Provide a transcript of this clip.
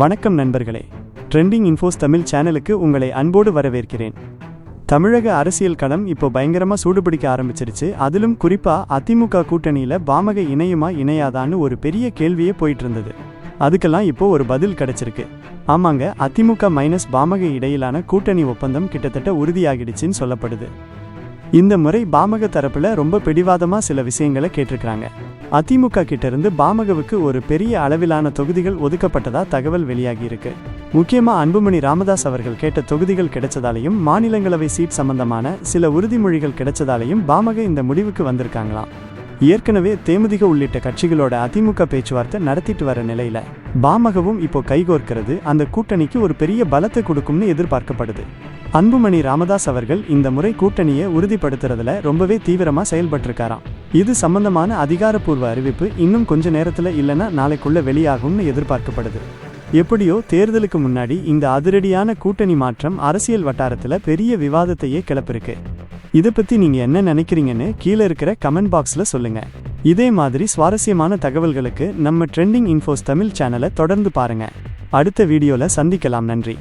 வணக்கம் நண்பர்களே. Trending infos Tamil சேனலுக்கு உங்களை அன்போடு வரவேற்கிறேன். தமிழக அரசியல் களம் இப்போ பயங்கரமாக சூடுபிடிக்க ஆரம்பிச்சிருச்சு. அதிலும் குறிப்பாக அதிமுக கூட்டணியில் பாமக இணையுமா இணையாதான்னு ஒரு பெரிய கேள்வியே போயிட்டு இருந்தது அதுக்கெல்லாம் இப்போ ஒரு பதில் கிடைச்சிருக்கு. ஆமாங்க அதிமுக மைனஸ் பாமக இடையிலான கூட்டணி ஒப்பந்தம் கிட்டத்தட்ட உறுதியாகிடுச்சின்னு சொல்லப்படுது. இந்த முறை பாமக தரப்புல ரொம்ப பிடிவாதமா சில விஷயங்களை கேட்டிருக்காங்க அதிமுக கிட்ட இருந்து பாமகவுக்கு ஒரு பெரிய அளவிலான தொகுதிகள் ஒதுக்கப்பட்டதா தகவல் வெளியாகி இருக்கு. முக்கியமா அன்புமணி ராமதாஸ் அவர்கள் கேட்ட தொகுதிகள் கிடைச்சதாலையும் மாநிலங்களவை சீட் சம்பந்தமான சில உறுதிமொழிகள் கிடைச்சதாலையும் பாமக இந்த முடிவுக்கு வந்திருக்காங்களாம். ஏற்கனவே தேமுதிக உள்ளிட்ட கட்சிகளோட அதிமுக பேச்சுவார்த்தை நடத்திட்டு வர நிலையில பாமகவும் இப்போ கைகோர்க்கிறது அந்த கூட்டணிக்கு ஒரு பெரிய பலத்தை கொடுக்கும்னு எதிர்பார்க்கப்படுது. அன்புமணி ராமதாஸ் அவர்கள் இந்த முறை கூட்டணியை உறுதிப்படுத்துறதுல ரொம்பவே தீவிரமாக செயல்பட்டிருக்காராம். இது சம்பந்தமான அதிகாரப்பூர்வ அறிவிப்பு இன்னும் கொஞ்ச நேரத்தில் இல்லைன்னா நாளைக்குள்ள வெளியாகும்னு எதிர்பார்க்கப்படுது. எப்படியோ தேர்தலுக்கு முன்னாடி இந்த அதிரடியான கூட்டணி மாற்றம் அரசியல் வட்டாரத்தில் பெரிய விவாதத்தையே கிளப்பிருக்கு. இதை பற்றி நீங்கள் என்ன நினைக்கிறீங்கன்னு கீழே இருக்கிற கமெண்ட் பாக்ஸில் சொல்லுங்கள் இதே மாதிரி சுவாரஸ்யமான தகவல்களுக்கு நம்ம ட்ரெண்டிங் இன்ஃபோஸ் தமிழ் சேனலை தொடர்ந்து பாருங்கள் அடுத்த வீடியோவில் சந்திக்கலாம் நன்றி.